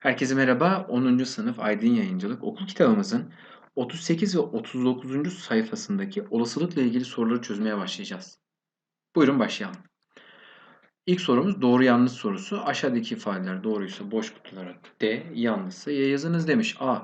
Herkese merhaba. 10. sınıf Aydın Yayıncılık okul kitabımızın 38 ve 39. sayfasındaki olasılıkla ilgili soruları çözmeye başlayacağız. Buyurun başlayalım. İlk sorumuz doğru yanlış sorusu. Aşağıdaki ifadeler doğruysa boş kutulara D, yanlışsa Y yazınız demiş. A.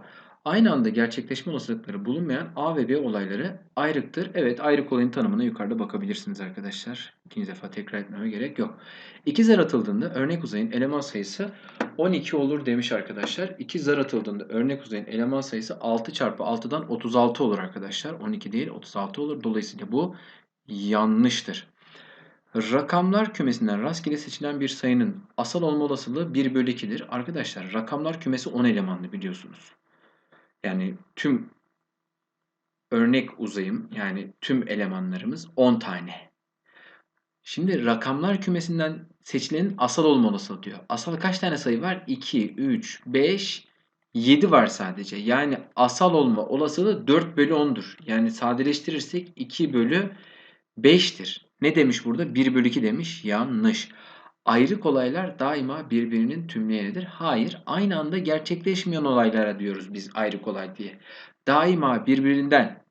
Aynı anda gerçekleşme olasılıkları bulunmayan A ve B olayları ayrıktır. Evet ayrık olayın tanımına yukarıda bakabilirsiniz arkadaşlar. İkinci defa tekrar etmeme gerek yok. İki zar atıldığında örnek uzayın eleman sayısı 12 olur demiş arkadaşlar. İki zar atıldığında örnek uzayın eleman sayısı 6 çarpı 6'dan 36 olur arkadaşlar. 12 değil 36 olur. Dolayısıyla bu yanlıştır. Rakamlar kümesinden rastgele seçilen bir sayının asal olma olasılığı 1 bölü 2'dir. Arkadaşlar rakamlar kümesi 10 elemanlı biliyorsunuz. Yani tüm örnek uzayım yani tüm elemanlarımız 10 tane. Şimdi rakamlar kümesinden seçilenin asal olma olasılığı diyor. Asal kaç tane sayı var? 2, 3, 5, 7 var sadece. Yani asal olma olasılığı 4 bölü 10'dur. Yani sadeleştirirsek 2 bölü 5'tir. Ne demiş burada? 1 bölü 2 demiş. Yanlış. Ayrık olaylar daima birbirinin tümleyenidir. Hayır, aynı anda gerçekleşmeyen olaylara diyoruz biz ayrık olay diye. Daima birbirinden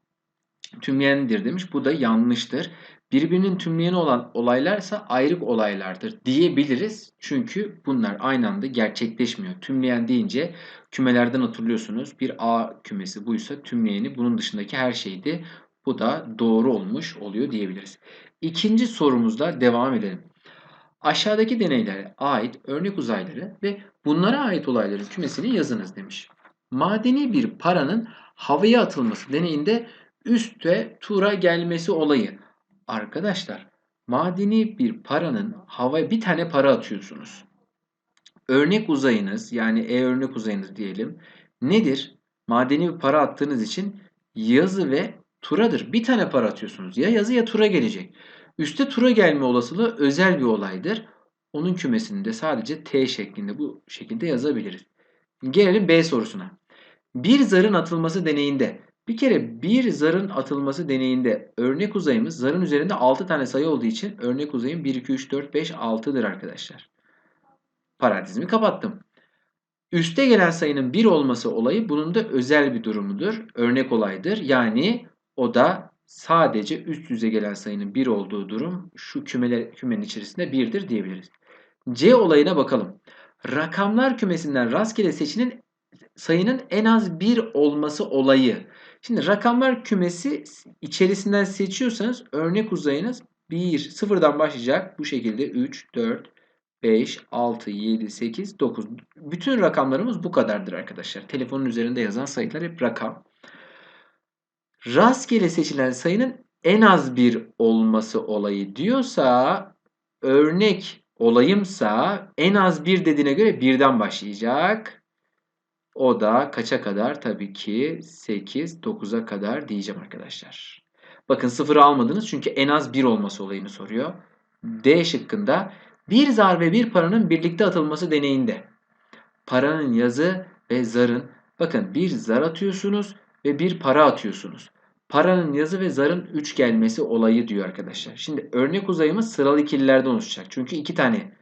tümleyendir demiş. Bu da yanlıştır. Birbirinin tümleyeni olan olaylarsa ayrık olaylardır diyebiliriz. Çünkü bunlar aynı anda gerçekleşmiyor. Tümleyen deyince kümelerden hatırlıyorsunuz. Bir A kümesi buysa tümleyeni bunun dışındaki her şeydi. Bu da doğru olmuş oluyor diyebiliriz. İkinci sorumuzda devam edelim. Aşağıdaki deneylere ait örnek uzayları ve bunlara ait olayların kümesini yazınız demiş. Madeni bir paranın havaya atılması deneyinde üste tura gelmesi olayı. Arkadaşlar madeni bir paranın havaya bir tane para atıyorsunuz. Örnek uzayınız yani E örnek uzayınız diyelim. Nedir? Madeni bir para attığınız için yazı ve turadır. Bir tane para atıyorsunuz. Ya yazı ya tura gelecek. Üste tura gelme olasılığı özel bir olaydır. Onun kümesini de sadece T şeklinde bu şekilde yazabiliriz. Gelelim B sorusuna. Bir zarın atılması deneyinde bir kere bir zarın atılması deneyinde örnek uzayımız zarın üzerinde 6 tane sayı olduğu için örnek uzayım 1, 2, 3, 4, 5, 6'dır arkadaşlar. Parantezimi kapattım. Üste gelen sayının 1 olması olayı bunun da özel bir durumudur. Örnek olaydır. Yani o da sadece üst yüze gelen sayının 1 olduğu durum şu kümeler, kümenin içerisinde 1'dir diyebiliriz. C olayına bakalım. Rakamlar kümesinden rastgele seçinin sayının en az 1 olması olayı. Şimdi rakamlar kümesi içerisinden seçiyorsanız örnek uzayınız 1, sıfırdan başlayacak. Bu şekilde 3, 4, 5, 6, 7, 8, 9. Bütün rakamlarımız bu kadardır arkadaşlar. Telefonun üzerinde yazan sayılar hep rakam. Rastgele seçilen sayının en az bir olması olayı diyorsa örnek olayımsa en az bir dediğine göre birden başlayacak. O da kaça kadar? Tabii ki 8, 9'a kadar diyeceğim arkadaşlar. Bakın 0'ı almadınız çünkü en az 1 olması olayını soruyor. D şıkkında bir zar ve bir paranın birlikte atılması deneyinde paranın yazı ve zarın bakın bir zar atıyorsunuz ve bir para atıyorsunuz. Paranın yazı ve zarın 3 gelmesi olayı diyor arkadaşlar. Şimdi örnek uzayımız sıralı ikililerden oluşacak. Çünkü 2 tane.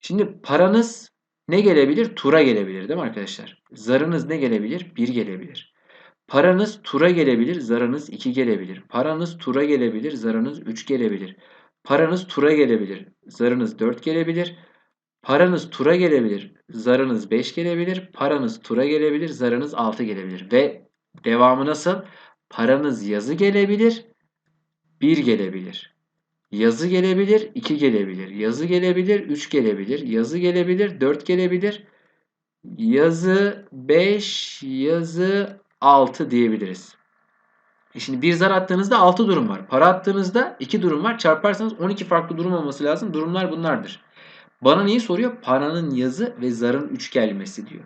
Şimdi paranız ne gelebilir? Tura gelebilir değil mi arkadaşlar? Zarınız ne gelebilir? 1 gelebilir. Paranız tura gelebilir, zarınız 2 gelebilir. Paranız tura gelebilir, zarınız 3 gelebilir. Paranız tura gelebilir, zarınız 4 gelebilir. Paranız tura gelebilir, zarınız 5 gelebilir. Paranız tura gelebilir, zarınız 6 gelebilir. Ve devamı nasıl? Paranız yazı gelebilir, 1 gelebilir. Yazı gelebilir, 2 gelebilir. Yazı gelebilir, 3 gelebilir. Yazı gelebilir, 4 gelebilir. Yazı 5, yazı 6 diyebiliriz. E şimdi bir zar attığınızda 6 durum var. Para attığınızda 2 durum var. Çarparsanız 12 farklı durum olması lazım. Durumlar bunlardır. Bana neyi soruyor? Paranın yazı ve zarın 3 gelmesi diyor.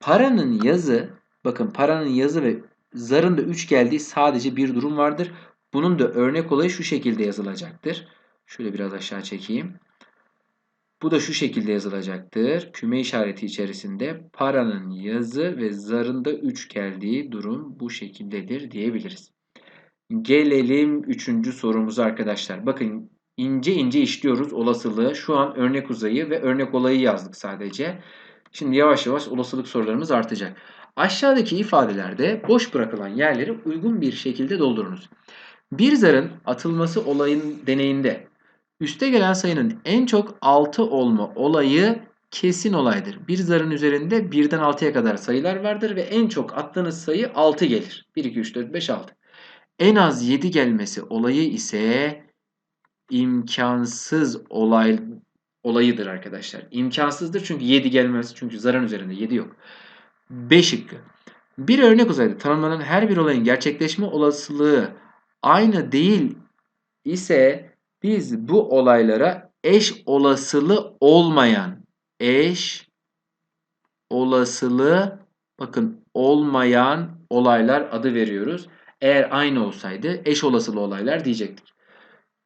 Paranın yazı, bakın paranın yazı ve zarın da 3 geldiği sadece bir durum vardır. Bunun da örnek olayı şu şekilde yazılacaktır. Şöyle biraz aşağı çekeyim. Bu da şu şekilde yazılacaktır. Küme işareti içerisinde paranın yazı ve zarında 3 geldiği durum bu şekildedir diyebiliriz. Gelelim 3. sorumuza arkadaşlar. Bakın ince ince işliyoruz olasılığı. Şu an örnek uzayı ve örnek olayı yazdık sadece. Şimdi yavaş yavaş olasılık sorularımız artacak. Aşağıdaki ifadelerde boş bırakılan yerleri uygun bir şekilde doldurunuz. Bir zarın atılması olayın deneyinde üste gelen sayının en çok 6 olma olayı kesin olaydır. Bir zarın üzerinde 1'den 6'ya kadar sayılar vardır ve en çok attığınız sayı 6 gelir. 1, 2, 3, 4, 5, 6. En az 7 gelmesi olayı ise imkansız olay olayıdır arkadaşlar. İmkansızdır çünkü 7 gelmez. Çünkü zarın üzerinde 7 yok. B şıkkı. Bir örnek uzayda tanımlanan her bir olayın gerçekleşme olasılığı aynı değil ise biz bu olaylara eş olasılığı olmayan eş olasılığı bakın olmayan olaylar adı veriyoruz. Eğer aynı olsaydı eş olasılığı olaylar diyecektik.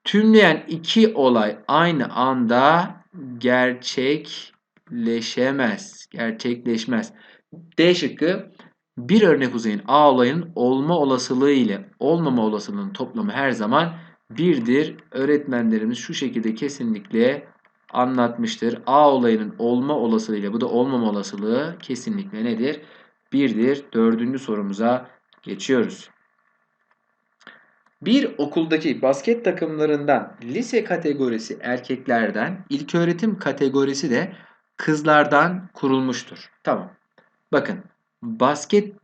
Tümleyen iki olay aynı anda gerçekleşemez. Gerçekleşmez. D şıkkı bir örnek uzayın A olayının olma olasılığı ile olmama olasılığının toplamı her zaman birdir. Öğretmenlerimiz şu şekilde kesinlikle anlatmıştır. A olayının olma olasılığı ile bu da olmama olasılığı kesinlikle nedir? Birdir. Dördüncü sorumuza geçiyoruz. Bir okuldaki basket takımlarından lise kategorisi erkeklerden, ilköğretim kategorisi de kızlardan kurulmuştur. Tamam. Bakın basket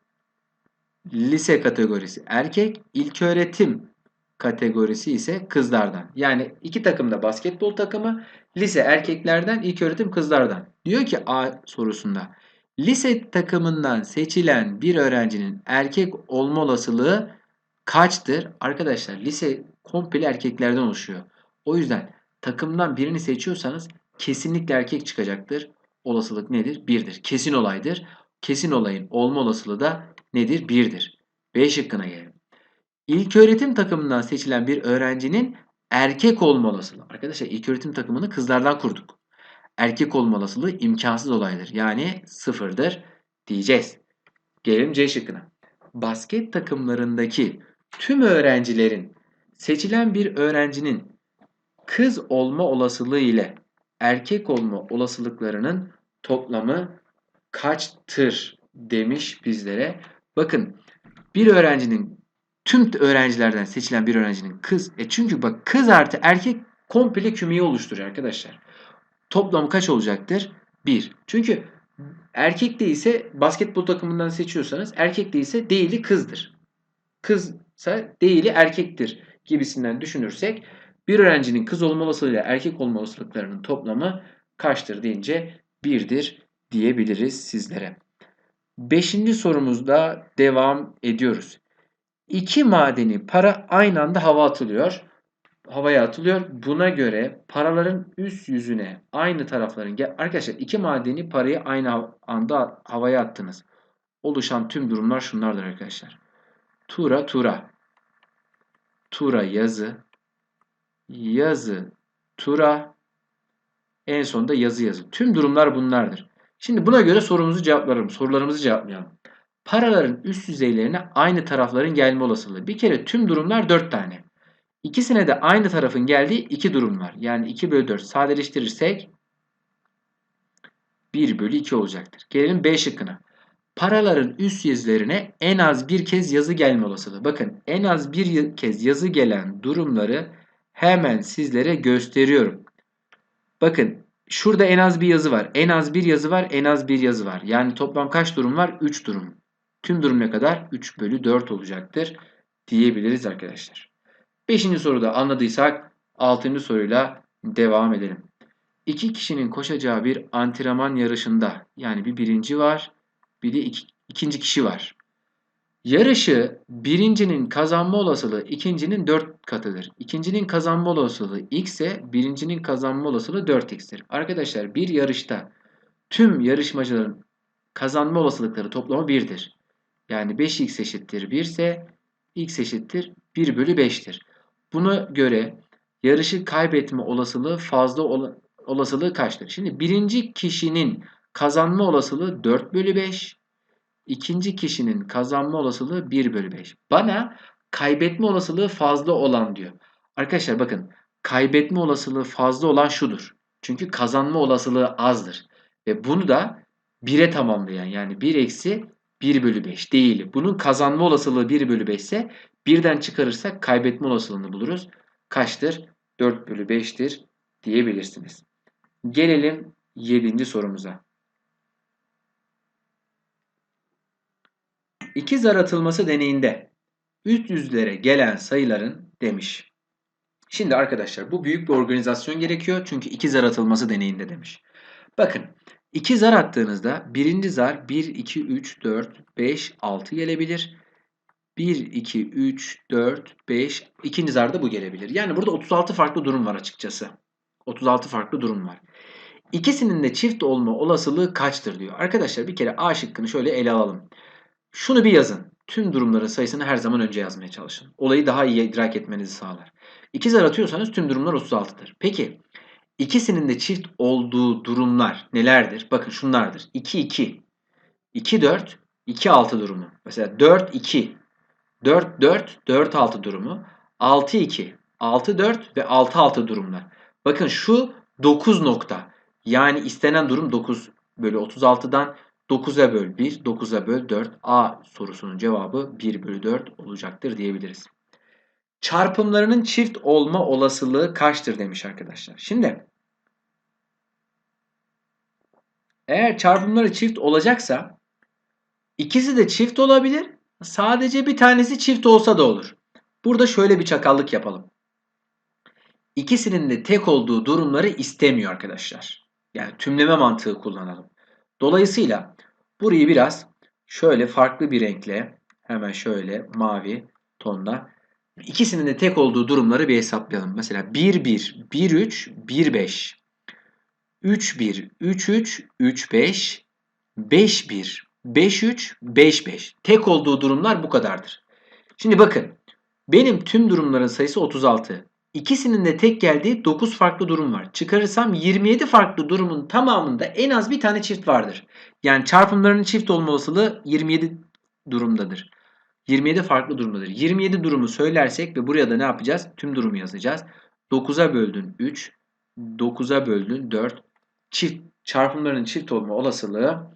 lise kategorisi erkek, ilköğretim kategorisi ise kızlardan. Yani iki takım da basketbol takımı, lise erkeklerden, ilköğretim kızlardan. Diyor ki A sorusunda lise takımından seçilen bir öğrencinin erkek olma olasılığı kaçtır? Arkadaşlar lise komple erkeklerden oluşuyor. O yüzden takımdan birini seçiyorsanız kesinlikle erkek çıkacaktır. Olasılık nedir? Birdir. Kesin olaydır. Kesin olayın olma olasılığı da nedir? Birdir. B şıkkına gelelim. İlköğretim takımından seçilen bir öğrencinin erkek olma olasılığı. Arkadaşlar ilköğretim takımını kızlardan kurduk. Erkek olma olasılığı imkansız olaydır. Yani sıfırdır diyeceğiz. Gelelim C şıkkına. Basket takımlarındaki tüm öğrencilerin seçilen bir öğrencinin kız olma olasılığı ile erkek olma olasılıklarının toplamı kaçtır demiş bizlere. Bakın bir öğrencinin tüm öğrencilerden seçilen bir öğrencinin kız e çünkü bak kız artı erkek komple kümeyi oluşturuyor arkadaşlar. Toplamı kaç olacaktır? 1. Çünkü erkek değilse basketbol takımından seçiyorsanız erkek değilse değili kızdır. Kızsa değili erkektir gibisinden düşünürsek bir öğrencinin kız olma olasılığıyla erkek olma olasılıklarının toplamı kaçtır deyince 1'dir diyebiliriz sizlere. Beşinci sorumuzda devam ediyoruz. İki madeni para aynı anda hava atılıyor. Havaya atılıyor. Buna göre paraların üst yüzüne aynı tarafların arkadaşlar iki madeni parayı aynı anda havaya attınız. Oluşan tüm durumlar şunlardır arkadaşlar. Tura tura. Tura yazı. Yazı tura. En sonunda yazı yazı. Tüm durumlar bunlardır. Şimdi buna göre sorumuzu cevaplarım. Sorularımızı cevaplayalım. Paraların üst yüzeylerine aynı tarafların gelme olasılığı. Bir kere tüm durumlar 4 tane. İkisine de aynı tarafın geldiği iki durum var. Yani 2 bölü 4 sadeleştirirsek 1 bölü 2 olacaktır. Gelelim B şıkkına. Paraların üst yüzlerine en az bir kez yazı gelme olasılığı. Bakın en az bir kez yazı gelen durumları hemen sizlere gösteriyorum. Bakın şurada en az bir yazı var. En az bir yazı var. En az bir yazı var. Yani toplam kaç durum var? 3 durum. Tüm durum ne kadar? 3 bölü 4 olacaktır diyebiliriz arkadaşlar. Beşinci soruda anladıysak altıncı soruyla devam edelim. İki kişinin koşacağı bir antrenman yarışında yani bir birinci var bir de iki, ikinci kişi var. Yarışı birincinin kazanma olasılığı ikincinin 4 katıdır. İkincinin kazanma olasılığı x ise birincinin kazanma olasılığı 4x'tir. Arkadaşlar bir yarışta tüm yarışmacıların kazanma olasılıkları toplamı 1'dir. Yani 5x eşittir 1 ise x eşittir 1 bölü 5'tir. Buna göre yarışı kaybetme olasılığı fazla ol olasılığı kaçtır? Şimdi birinci kişinin kazanma olasılığı 4 bölü 5. İkinci kişinin kazanma olasılığı 1 bölü 5. Bana kaybetme olasılığı fazla olan diyor. Arkadaşlar bakın kaybetme olasılığı fazla olan şudur. Çünkü kazanma olasılığı azdır. Ve bunu da 1'e tamamlayan yani 1 eksi 1 bölü 5 değil. Bunun kazanma olasılığı 1 bölü 5 ise birden çıkarırsak kaybetme olasılığını buluruz. Kaçtır? 4 bölü 5'tir diyebilirsiniz. Gelelim 7. sorumuza. İki zar atılması deneyinde üst yüzlere gelen sayıların demiş. Şimdi arkadaşlar bu büyük bir organizasyon gerekiyor çünkü iki zar atılması deneyinde demiş. Bakın iki zar attığınızda birinci zar 1, 2, 3, 4, 5, 6 gelebilir. 1, 2, 3, 4, 5. ikinci zarda bu gelebilir. Yani burada 36 farklı durum var açıkçası. 36 farklı durum var. İkisinin de çift olma olasılığı kaçtır diyor. Arkadaşlar bir kere A şıkkını şöyle ele alalım. Şunu bir yazın. Tüm durumların sayısını her zaman önce yazmaya çalışın. Olayı daha iyi idrak etmenizi sağlar. İki zar atıyorsanız tüm durumlar 36'dır. Peki ikisinin de çift olduğu durumlar nelerdir? Bakın şunlardır. 2 2 2 4 2 6 durumu. Mesela 4 2 4 4 4 6 durumu. 6 2 6 4 ve 6 6 durumlar. Bakın şu 9 nokta. Yani istenen durum 9 bölü 36'dan 9'a böl 1, 9'a böl 4. A sorusunun cevabı 1 bölü 4 olacaktır diyebiliriz. Çarpımlarının çift olma olasılığı kaçtır demiş arkadaşlar. Şimdi eğer çarpımları çift olacaksa ikisi de çift olabilir. Sadece bir tanesi çift olsa da olur. Burada şöyle bir çakallık yapalım. İkisinin de tek olduğu durumları istemiyor arkadaşlar. Yani tümleme mantığı kullanalım. Dolayısıyla burayı biraz şöyle farklı bir renkle hemen şöyle mavi tonda ikisinin de tek olduğu durumları bir hesaplayalım. Mesela 1 1 1 3 1 5 3 1 3 3 3 5 5 1 5 3 5 5 tek olduğu durumlar bu kadardır. Şimdi bakın benim tüm durumların sayısı 36. İkisinin de tek geldiği 9 farklı durum var. Çıkarırsam 27 farklı durumun tamamında en az bir tane çift vardır. Yani çarpımlarının çift olma olasılığı 27 durumdadır. 27 farklı durumdadır. 27 durumu söylersek ve buraya da ne yapacağız? Tüm durumu yazacağız. 9'a böldün 3, 9'a böldün 4. Çift çarpımların çift olma olasılığı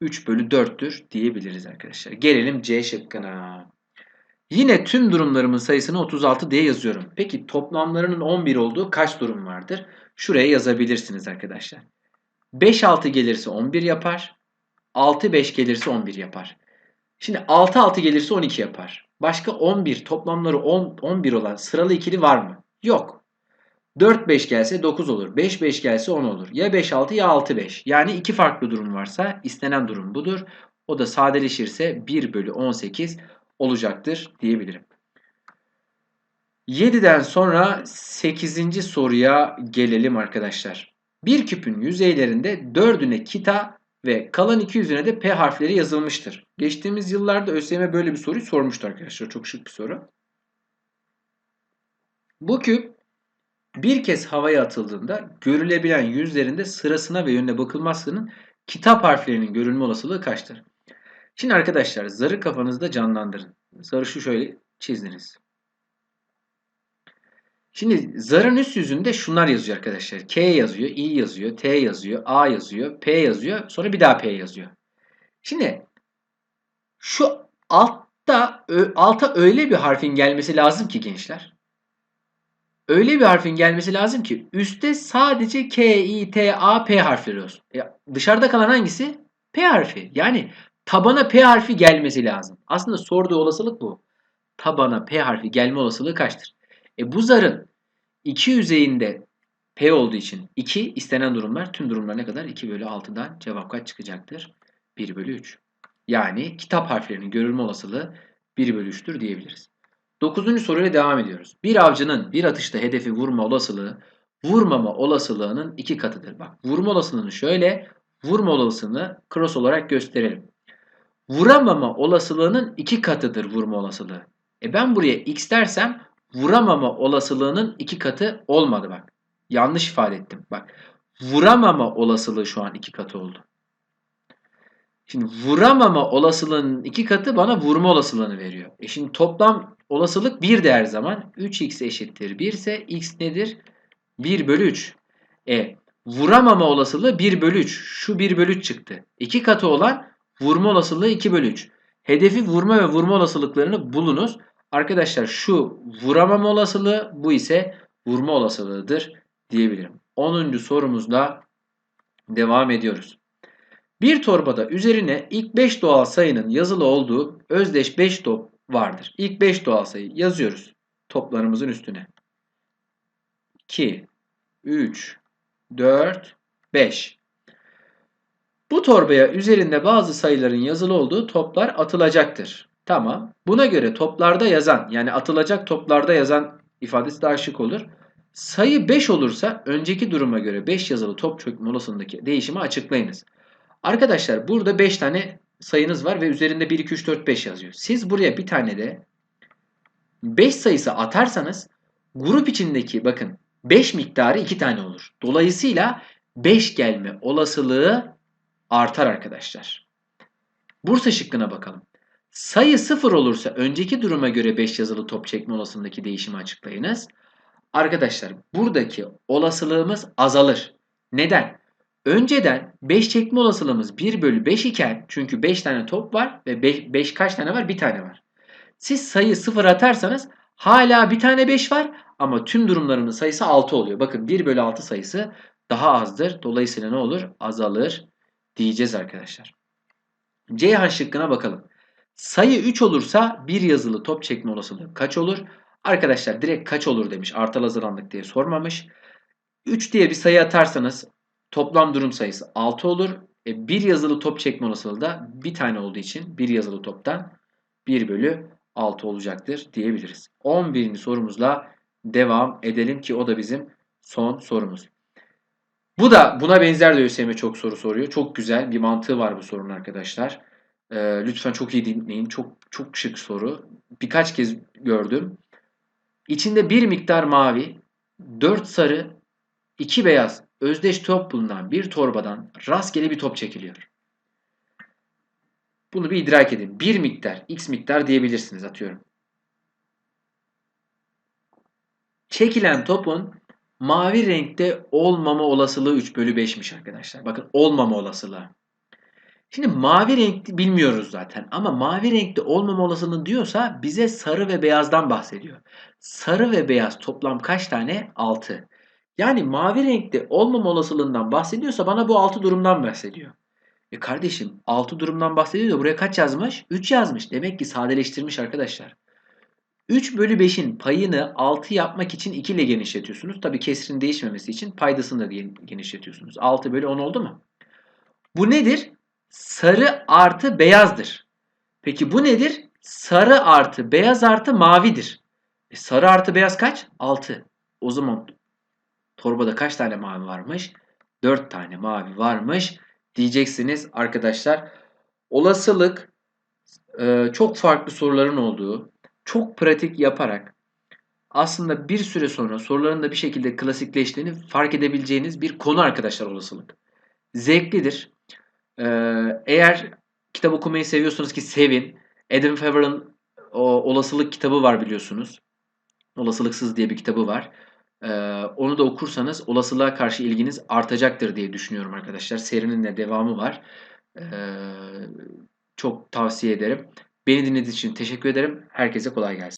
3 bölü 4'tür diyebiliriz arkadaşlar. Gelelim C şıkkına. Yine tüm durumlarımın sayısını 36 diye yazıyorum. Peki toplamlarının 11 olduğu kaç durum vardır? Şuraya yazabilirsiniz arkadaşlar. 5 6 gelirse 11 yapar. 6 5 gelirse 11 yapar. Şimdi 6 6 gelirse 12 yapar. Başka 11 toplamları 10 11 olan sıralı ikili var mı? Yok. 4 5 gelse 9 olur. 5 5 gelse 10 olur. Ya 5 6 ya 6 5. Yani iki farklı durum varsa istenen durum budur. O da sadeleşirse 1 bölü 18 olacaktır diyebilirim. 7'den sonra 8. soruya gelelim arkadaşlar. Bir küpün yüzeylerinde 4'üne kita ve kalan 200'üne de P harfleri yazılmıştır. Geçtiğimiz yıllarda ÖSYM böyle bir soruyu sormuştu arkadaşlar. Çok şık bir soru. Bu küp bir kez havaya atıldığında görülebilen yüzlerinde sırasına ve yönüne bakılmazsının kitap harflerinin görülme olasılığı kaçtır? Şimdi arkadaşlar zarı kafanızda canlandırın. Zarı şu şöyle çizdiniz. Şimdi zarın üst yüzünde şunlar yazıyor arkadaşlar. K yazıyor, I yazıyor, T yazıyor, A yazıyor, P yazıyor. Sonra bir daha P yazıyor. Şimdi şu altta alta öyle bir harfin gelmesi lazım ki gençler. Öyle bir harfin gelmesi lazım ki üstte sadece K, I, T, A, P harfleri olsun. E, dışarıda kalan hangisi? P harfi. Yani tabana P harfi gelmesi lazım. Aslında sorduğu olasılık bu. Tabana P harfi gelme olasılığı kaçtır? E bu zarın iki yüzeyinde P olduğu için 2 istenen durumlar tüm durumlar ne kadar? 2 bölü 6'dan cevap kaç çıkacaktır? 1 bölü 3. Yani kitap harflerinin görülme olasılığı 1 bölü 3'tür diyebiliriz. Dokuzuncu soruyla devam ediyoruz. Bir avcının bir atışta hedefi vurma olasılığı vurmama olasılığının iki katıdır. Bak vurma olasılığını şöyle vurma olasılığını cross olarak gösterelim. Vuramama olasılığının iki katıdır vurma olasılığı. E ben buraya x dersem vuramama olasılığının iki katı olmadı bak. Yanlış ifade ettim. Bak vuramama olasılığı şu an iki katı oldu. Şimdi vuramama olasılığının iki katı bana vurma olasılığını veriyor. E şimdi toplam olasılık 1 de her zaman. 3x eşittir 1 ise x nedir? 1 bölü 3. E vuramama olasılığı 1 bölü 3. Şu 1 bölü 3 çıktı. 2 katı olan vurma olasılığı 2 bölü 3. Hedefi vurma ve vurma olasılıklarını bulunuz. Arkadaşlar şu vuramama olasılığı bu ise vurma olasılığıdır diyebilirim. 10. sorumuzda devam ediyoruz. Bir torbada üzerine ilk 5 doğal sayının yazılı olduğu özdeş 5 top vardır. İlk 5 doğal sayı yazıyoruz toplarımızın üstüne. 2, 3, 4, 5. Bu torbaya üzerinde bazı sayıların yazılı olduğu toplar atılacaktır. Tamam. Buna göre toplarda yazan yani atılacak toplarda yazan ifadesi daha şık olur. Sayı 5 olursa önceki duruma göre 5 yazılı top çökme olasılığındaki değişimi açıklayınız. Arkadaşlar burada 5 tane sayınız var ve üzerinde 1, 2, 3, 4, 5 yazıyor. Siz buraya bir tane de 5 sayısı atarsanız grup içindeki bakın 5 miktarı 2 tane olur. Dolayısıyla 5 gelme olasılığı artar arkadaşlar. Bursa şıkkına bakalım. Sayı 0 olursa önceki duruma göre 5 yazılı top çekme olasılığındaki değişimi açıklayınız. Arkadaşlar buradaki olasılığımız azalır. Neden? Önceden 5 çekme olasılığımız 1 bölü 5 iken çünkü 5 tane top var ve 5, 5 kaç tane var? Bir tane var. Siz sayı 0 atarsanız hala bir tane 5 var ama tüm durumlarının sayısı 6 oluyor. Bakın 1 bölü 6 sayısı daha azdır. Dolayısıyla ne olur? Azalır diyeceğiz arkadaşlar. Ceyhan şıkkına bakalım. Sayı 3 olursa bir yazılı top çekme olasılığı kaç olur? Arkadaşlar direkt kaç olur demiş. Artal hazırlandık diye sormamış. 3 diye bir sayı atarsanız toplam durum sayısı 6 olur. E, bir yazılı top çekme olasılığı da bir tane olduğu için bir yazılı toptan 1 bölü 6 olacaktır diyebiliriz. 11. sorumuzla devam edelim ki o da bizim son sorumuz. Bu da buna benzer de ÖSYM çok soru soruyor. Çok güzel bir mantığı var bu sorunun arkadaşlar. Ee, lütfen çok iyi dinleyin. Çok çok şık soru. Birkaç kez gördüm. İçinde bir miktar mavi, 4 sarı, 2 beyaz özdeş top bulunan bir torbadan rastgele bir top çekiliyor. Bunu bir idrak edin. Bir miktar, x miktar diyebilirsiniz atıyorum. Çekilen topun mavi renkte olmama olasılığı 3 bölü 5'miş arkadaşlar. Bakın olmama olasılığı. Şimdi mavi renkli bilmiyoruz zaten ama mavi renkte olmama olasılığı diyorsa bize sarı ve beyazdan bahsediyor. Sarı ve beyaz toplam kaç tane? 6. Yani mavi renkte olmama olasılığından bahsediyorsa bana bu 6 durumdan bahsediyor. E kardeşim 6 durumdan bahsediyor da buraya kaç yazmış? 3 yazmış. Demek ki sadeleştirmiş arkadaşlar. 3 bölü 5'in payını 6 yapmak için 2 ile genişletiyorsunuz. Tabi kesrin değişmemesi için paydasını da genişletiyorsunuz. 6 bölü 10 oldu mu? Bu nedir? Sarı artı beyazdır. Peki bu nedir? Sarı artı beyaz artı mavidir. E sarı artı beyaz kaç? 6. O zaman torbada kaç tane mavi varmış? 4 tane mavi varmış diyeceksiniz arkadaşlar. Olasılık e, çok farklı soruların olduğu, çok pratik yaparak aslında bir süre sonra soruların da bir şekilde klasikleştiğini fark edebileceğiniz bir konu arkadaşlar olasılık. Zevklidir. Ee, eğer kitap okumayı seviyorsanız ki sevin. Adam Favre'ın olasılık kitabı var biliyorsunuz. Olasılıksız diye bir kitabı var. Ee, onu da okursanız olasılığa karşı ilginiz artacaktır diye düşünüyorum arkadaşlar. Serinin de devamı var. Ee, çok tavsiye ederim. Beni dinlediğiniz için teşekkür ederim. Herkese kolay gelsin.